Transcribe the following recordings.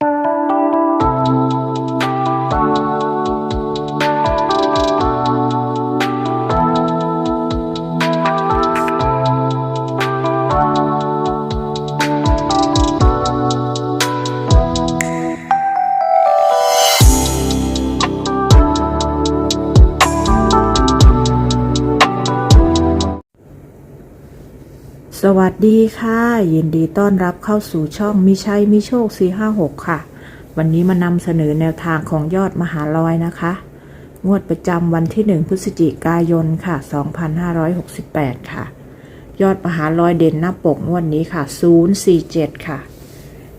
you สวัสดีค่ะ ยินดีต้อนรับเข้าสู่ช่องมิชัยมิโชค 456 ค่ะ วันนี้มานำเสนอแนวทางของยอดมหาลอยนะคะ งวดประจำวันที่ 1 พฤศจิกายนค่ะ 2568 ค่ะ ยอดมหาลอยเด่นหน้าปกงวดนี้ค่ะ 047 ค่ะ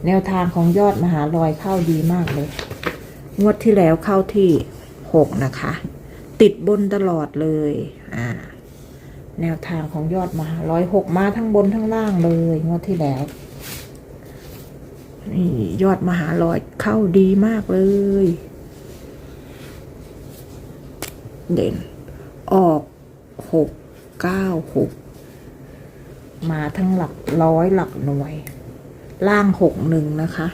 แนวทางของยอดมหาลอยเข้าดีมากเลย งวดที่แล้วเข้าที่ 6 นะคะ ติดบนตลอดเลย อ่า แนวทางของยอดมาร้อยหกมาทั้งบนทั้งล่างเลยงวดที่แล้วนี่ยอดมหาลอยเข้าดีมากเลย เด่น ออกหกเก้าหกมาทั้งหลักร้อยหลักหน่วย ล่างหกหนึ่งนะคะ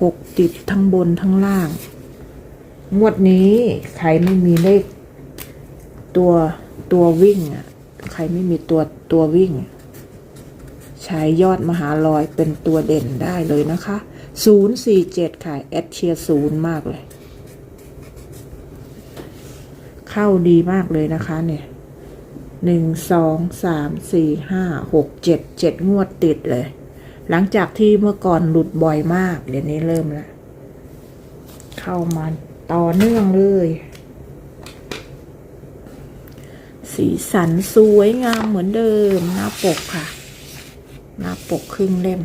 หกติดทั้งบนทั้งล่าง งวดนี้ใครไม่มีเลข ตัวตัววิ่งอะ ใครไม่มีตัวตัววิ่ง ใช้ยอดมหาลอยเป็นตัวเด่นได้เลยนะคะ 047 ค่ะ แอดเชียร์ศูนย์มากเลย เข้าดีมากเลยนะคะเนี่ยหนึ่งสองสามสี่ห้าหกเจ็ดเจ็ดงวดติดเลย หลังจากที่เมื่อก่อนหลุดบ่อยมาก เดี๋ยวนี้เริ่มล้วเข้ามาต่อเนื่องเลย สีสันสวยงามเหมือนเดิมหน้าปกค่ะ หน้าปกครึ่งเล่ม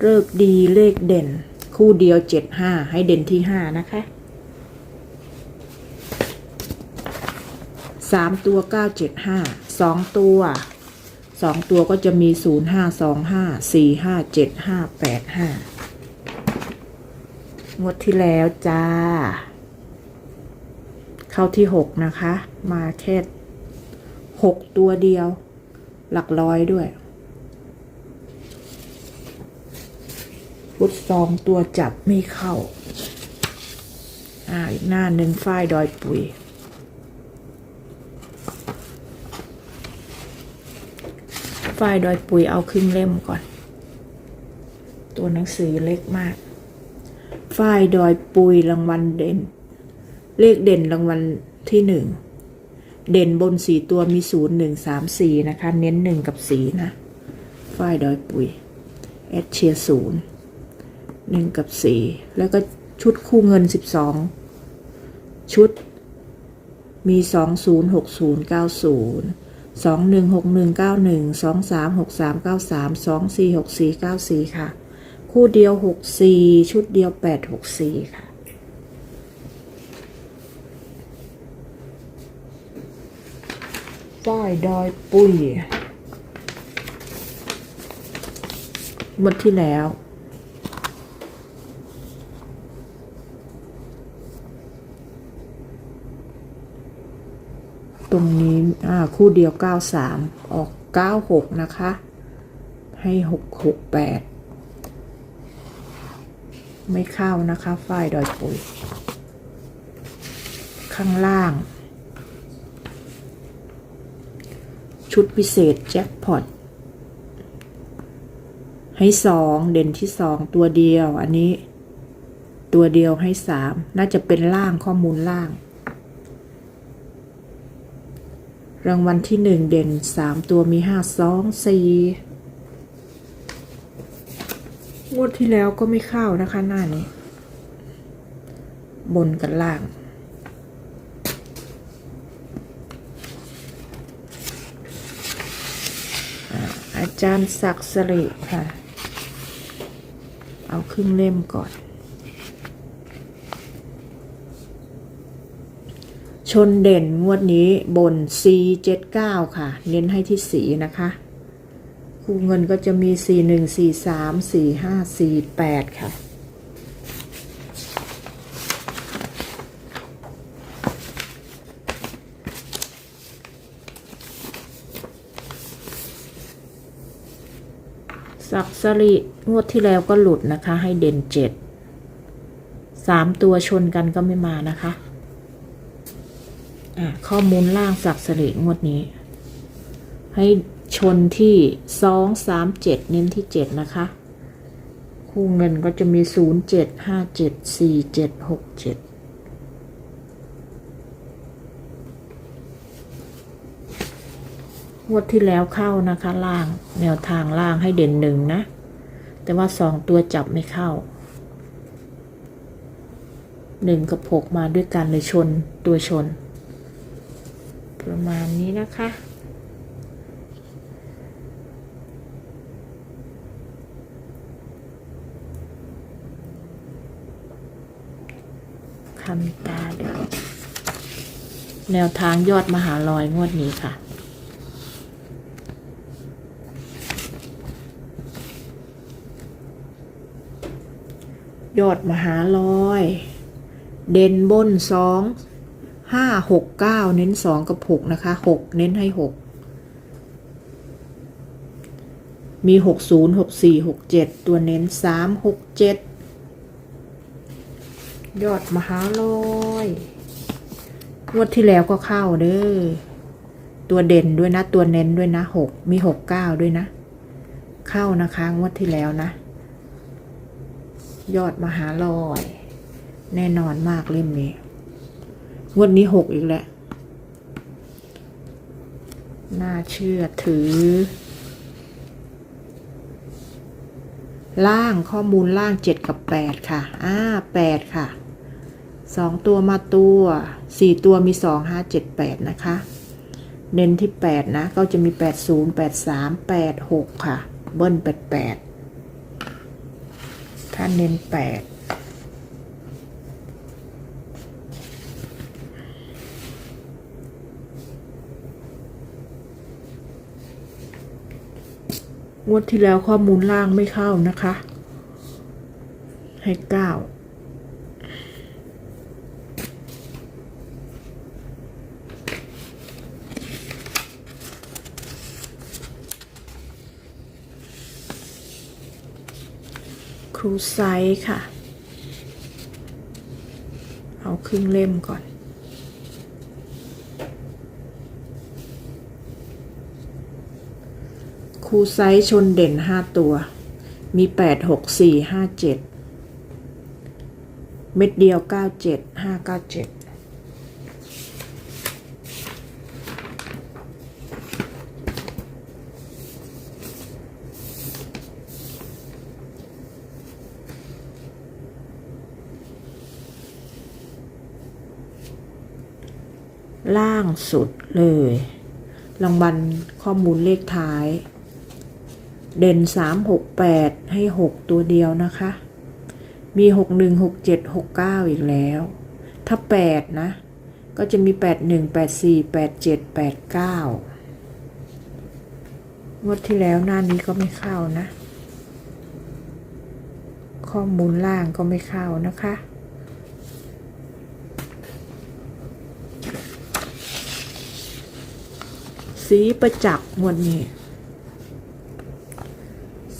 เลิกดีเลขเด่น คู่เดียวเจ็ดห้าให้เด่นที่ห้านะคะสามตัวเก้าเจ็ดห้าสองตัวสองตัวก็จะมีศูนย์ห้าสองห้าสี่ห้าเจ็ดห้าแปดห้างวดที่แล้วจ้า เข้าที่หกนะคะ มาแค่หกตัวเดียว หลักร้อยด้วย ฟุตซองตัวจับไม่เข้า อ่า อีกหน้าหนึ่งฝ้ายดอยปุ๋ยฝ้ายดอยปุ๋ยเอาครึ่งเล่มก่อน ตัวหนังสือเล็กมากฝ้ายดอยปุยรางวัลเด่น เลขเด่นรางวัลที่หนึ่งเด่นบนสีตัวมีศูนย์หนึ่งสามสี่นะคะ เน้นหนึ่งกับสีนะฝ้ายดอยปุยแอดเชียศูนย์หนึ่งกับสีแล้วก็ชุดคู่เงินสิบสองชุด มีสองศูนย์หกศูนย์เก้าศูนย์สองหนึ่งหกหนึ่งเก้าหนึ่งสองสามหกสามเก้าสามสองสี่หกสี่เก้าสี่ค่ะ คู่เดียวหกสี่ชุดเดียวแปดหกสี่ค่ะ ฝ้ายดอยปุยหมดที่แล้ว ตรงนี้อ่าคู่เดียวเก้าสามออกเก้าหกนะคะ ให้หกหกแปดไม่เข้านะคะฝ้ายดอยปุย ข้างล่าง ชุดพิเศษแจ็คพอตให้สองเด่นที่สองตัวเดียว อันนี้ ตัวเดียวให้สามน่าจะเป็นล่างข้อมูลล่าง รางวัลที่หนึ่งเด่นสามตัวมีห้าสองสี่งวดที่แล้วก็ไม่เข้านะคะหน้านี้ บนกับล่าง อาจารย์ศักดิ์สิริค่ะ เอาครึ่งเล่มก่อน ชนเด่นงวดนี้บน C79 ค่ะ เน้นให้ที่สีนะคะ คู่เงินก็จะมี 41 43 45 48 ค่ะ สักสริงวดที่แล้วก็หลุดนะคะ ให้เด่นเจ็ดสามตัวชนกันก็ไม่มานะคะะข้อมูลล่างสักสริงวดนี้ ให้ชนที่สองสามเจ็ดเน้นที่เจ็ดนะคะ คู่เงินก็จะมีศูนย์เจ็ดห้าเจ็ดสี่เจ็ดหกเจ็ด งวดที่แล้วเข้านะคะ ล่างแนวทางล่างให้เด่นหนึ่งนะ แต่ว่าสองตัวจับไม่เข้าหนึ่งกับหกมาด้วยกันเลยชนตัวชน ประมาณนี้นะคะคำตาเดี๋ยวแนวทางยอดมหาลอยงวดนี้ค่ะ ยอดมหาลอย เด่นบนสองห้าหกเก้าเน้นสองกับหกนะคะหกเน้นให้หกมีหกศูนย์หกสี่หกเจ็ดตัวเน้นสามหกเจ็ดยอดมหาลอยงวดที่แล้วก็เข้าเด้อ ตัวเด่นด้วยนะ ตัวเน้นด้วยนะหกมีหกเก้าด้วยนะ เข้านะคะงวดที่แล้วนะ ยอดมหาลอย แน่นอนมากเล่มนี้ งวดนี้หกอีกแล้วน่าเชื่อถือ ล่างข้อมูลล่างเจ็ดกับแปดค่ะ อ่าแปดค่ะสองตัวมาตัวสี่ตัวมีสองห้าเจ็ดแปดนะคะ เน้นที่แปดนะ ก็จะมีแปดศูนย์แปดสามแปดหกค่ะ เบิ้ลแปดแปด ท่านเน้นแปดงวดที่แล้วข้อมูลล่างไม่เข้านะคะ ให้เก้า รูไซส์ค่ะ เอาครึ่งเล่มก่อนครูไซส์ชนเด่นห้าตัว มีแปดหกสี่ห้าเจ็ดเม็ดเดียวเก้าเจ็ดห้าเก้าเจ็ด ล่างสุดเลย รางวัลข้อมูลเลขท้าย เด่นสามหกแปดให้หกตัวเดียวนะคะ มีหกหนึ่งหกเจ็ดหกเก้าอีกแล้ว ถ้าแปดนะ ก็จะมีแปดหนึ่งแปดสี่แปดเจ็ดแปดเก้างวดที่แล้วหน้านี้ก็ไม่เข้านะ ข้อมูลล่างก็ไม่เข้านะคะ สีประจักษ์งวดนี้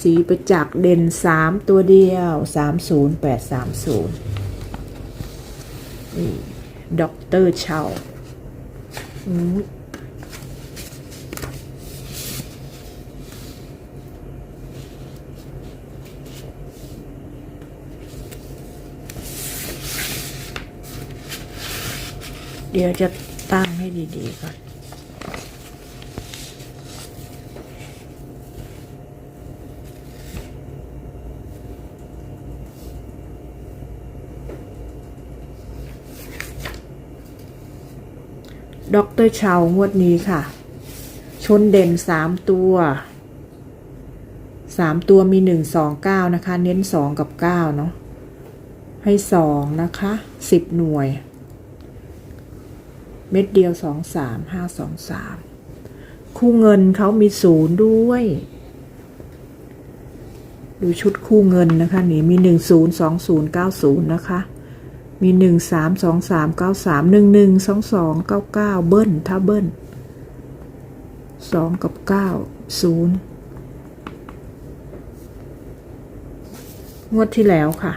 สีประจักษ์เด่นสามตัวเดียวสามศูนย์แปดสามศูนย์นี่ด็อกเตอร์เชาเดี๋ยวจะตั้งให้ดี ๆ ก่อน ด็อกเตอร์ชาวงวดนี้ค่ะ ชนเด่นสามตัวสามตัวมีหนึ่งสองเก้านะคะ เน้นสองกับเก้าเนาะให้สองนะคะสิบหน่วย เม็ดเดียวสองสามห้าสองสามคู่เงินเขามีศูนย์ด้วย ดูชุดคู่เงินนะคะนี่มีหนึ่งศูนย์สองศูนย์เก้าศูนย์นะคะ มีหนึ่งสามสองสามเก้าสามหนึ่งหนึ่งสองสองเก้าเก้าเบิ้ลถ้าเบิ้ลสองกับเก้าศูนย์งวดที่แล้วค่ะ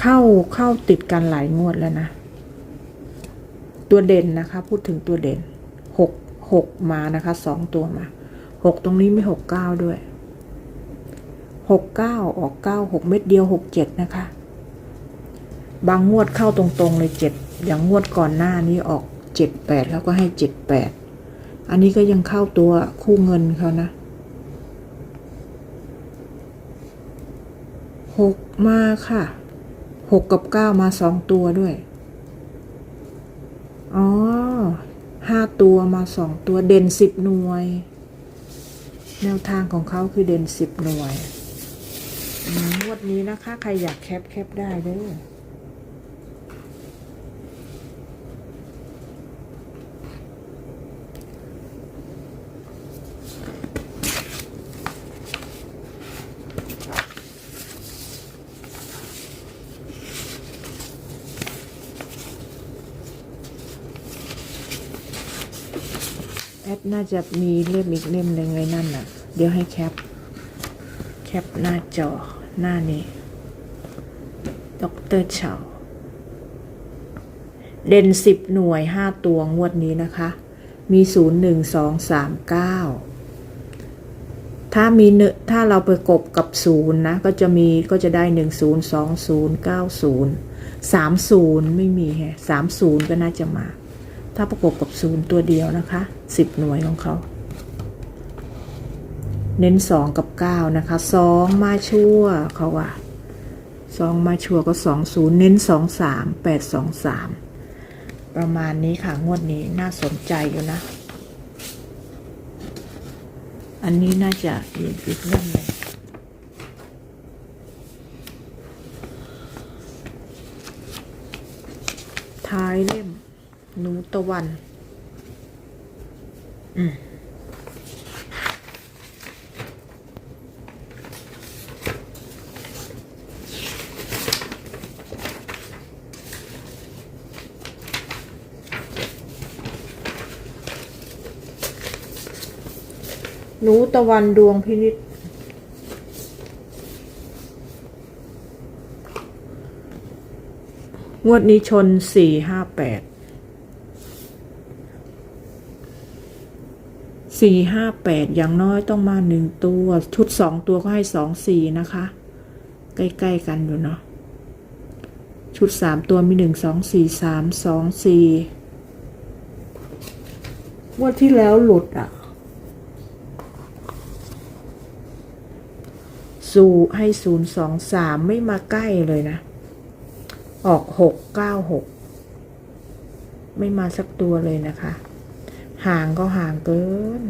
เข้าเข้าติดกันหลายงวดแล้วนะ ตัวเด่นนะคะ พูดถึงตัวเด่นหกหกมานะคะสองตัวมาหกตรงนี้ไม่หกเก้าด้วยหกเก้าออกเก้าหกเม็ดเดียวหกเจ็ดนะคะ บางงวดเข้าตรงๆเลยเจ็ดอย่างงวดก่อนหน้านี้ออกเจ็ดแปดแล้วก็ให้เจ็ดแปดอันนี้ก็ยังเข้าตัวคู่เงินเขานะหกมาค่ะหกกับเก้ามาสองตัวด้วย อ๋อห้าตัวมาสองตัวเด่นสิบหน่วย แนวทางของเขาคือเด่นสิบหน่วยงวดนี้นะคะ ใครอยากแคปแคปได้เด้อ น่าจะมีเล่มอีกเล่มหนึ่งไว้นั่นน่ะ เดี๋ยวให้แคป แคปหน้าจอหน้านี้ด็อกเตอร์เฉาเด่นสิบหน่วยห้าตัวงวดนี้นะคะ มีศูนย์หนึ่งสองสามเก้าถ้ามีเนถ้าเราไปกบกับศูนย์นะ ก็จะมีก็จะได้หนึ่งศูนย์สองศูนย์เก้าศูนย์สามศูนย์ไม่มีแฮะสามศูนย์ก็น่าจะมา ถ้าประกบกับศูนย์ตัวเดียวนะคะสิบหน่วยของเขา เน้นสองกับเก้านะคะสองมาชั่วเขาว่าสองมาชั่วก็สองศูนย์เน้นสองสามแปดสองสามประมาณนี้ค่ะ งวดนี้น่าสนใจอยู่นะ อันนี้น่าจะอีกอีกเรื่องหนึงท้ายเล่ม หนูตะวัน อืมหนูตะวันดวงพินิษงวดนี้ชนสี่ห้าแปด สี่ห้าแปดอย่างน้อยต้องมาหนึ่งตัว ชุดสองตัวก็ให้สองสี่นะคะ ใกล้ๆกันอยู่เนาะชุดสามตัวมีหนึ่งสองสี่สามสองสี่งวดที่แล้วหลุดอะสูให้ศูนย์สองสามไม่มาใกล้เลยนะ ออกหกเก้าหกไม่มาสักตัวเลยนะคะ ห่างก็ห่างเกิน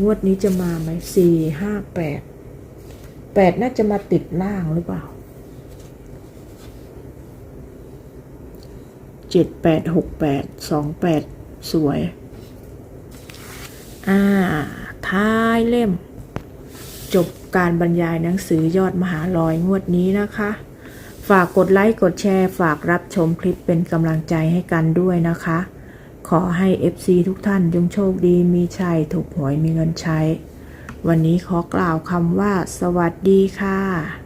งวดนี้จะมาไหมสี่ห้าแปดแปดน่าจะมาติดล่างหรือเปล่าเจ็ดแปดหกแปดสองแปดสวย อ่า ท้ายเล่ม จบการบรรยายหนังสือยอดมหาลอยงวดนี้นะคะ ฝากกดไลค์ กดแชร์ ฝากรับชมคลิปเป็นกำลังใจให้กันด้วยนะคะ ขอให้ FC ทุกท่านจงโชคดีมีชัยถูกหวยมีเงินใช้ วันนี้ขอกล่าวคำว่า สวัสดีค่ะ